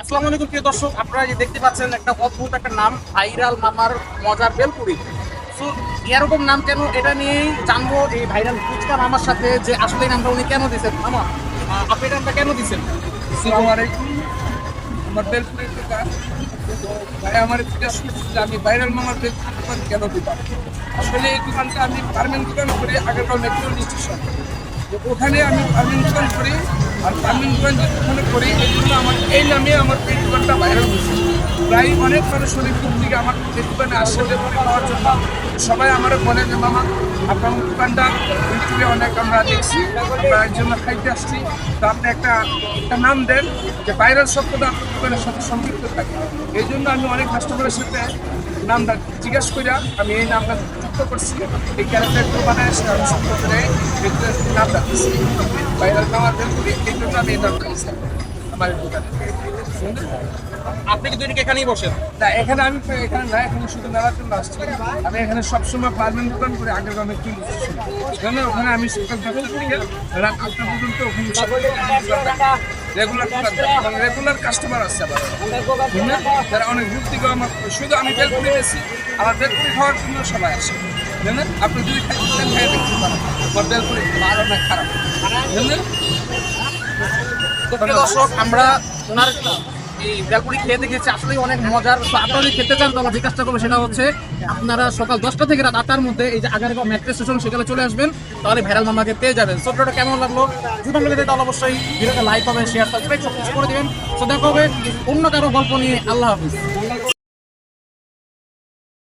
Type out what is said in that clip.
আসসালামু আলাইকুম, প্রিয় দর্শক, আপনারা যে দেখতে পাচ্ছেন একটা অদ্ভুত একটা নাম, ভাইরাল মামার মজার বেলপুরি। সো, এরকম নাম কেন এটা নিয়েই জানব এই ভাইরাল ফুচকা মামার সাথে যে আসলে এই নামটা উনি কেন দিয়েছেন। মামা আপনি নামটা কেন দিয়েছেন? আসসালামু আলাইকুম, আমার বেলপুরের দোকান তো ভাই, আমার জিজ্ঞাসা করছিল আমি ভাইরাল মামার বেলপুরের দোকান কেন দিতাম? আসলে এই দোকানটা আমি ফার্মেন্ট দোকান করি আগারগাঁও মেট্রো স্টেশন ওখানে আমি ফার্মেন্ট দোকান করি আর দোকান যে ওখানে করি জন্য আমার এই নামে আমার দোকানটা ভাইরাল প্রায় অনেক মানুষ অনেক থেকে আমার এই দোকানে আসে বেলপুরি জন্য সবাই আমার বলে যে, মামা দোকানটা ইউটিউবে অনেক আমরা দেখছি, আমরা জন্য খাইতে আসছি। তো আপনি একটা একটা নাম দেন যে, ভাইরাল শব্দটা আপনার দোকানের সাথে সম্পৃক্ত থাকে। এই জন্য আমি অনেক কাস্টমারের সাথে নামটা জিজ্ঞাসা করে আমি এই নামটা যুক্ত করছি। এই আসলে আমি সুন্দর করে নামটা দিচ্ছি ভাইরাল খাওয়ার জন্য এই জন্য আমি এই নামটা দিচ্ছি আমার দোকানে। আপনি কিন্তু এখানেই বসেন? না এখানে আমি এখানে না এখানে শুধু মেলার জন্য আসছি। আমি এখানে সবসময় পারমেন্ট দোকান করে আগের গ্রামে এখানে ওখানে আমি সকাল দশটা থেকে রাত আটটা পর্যন্ত ওখানে রেগুলার রেগুলার কাস্টমার আছে আবার। তারা অনেক যুক্তি আমার শুধু আমি বেলপুরি বেশি আমার বেলপুরি খাওয়ার জন্য সবাই আসে। বুঝলেন আপনি যদি খাইতে চান খাই দেখতে পারেন। আমার বেলপুরি ভালো না খারাপ। দর্শক আমরা খেয়ে অনেক মজার। আপনারা খেতে তাহলে সেটা হচ্ছে, আপনারা সকাল দশটা থেকে রাত আটটার মধ্যে এই যে আগারগাঁও মেট্রো স্টেশন সেখানে চলে আসবেন, তাহলে ভাইরাল মামাকে পেয়ে যাবেন। ছোটটা কেমন লাগল? তাহলে অবশ্যই লাইক করবেন শেয়ার সব কিছু করে দেবেন। তো হবে অন্য কারও গল্প নিয়ে। আল্লাহ হাফিজ।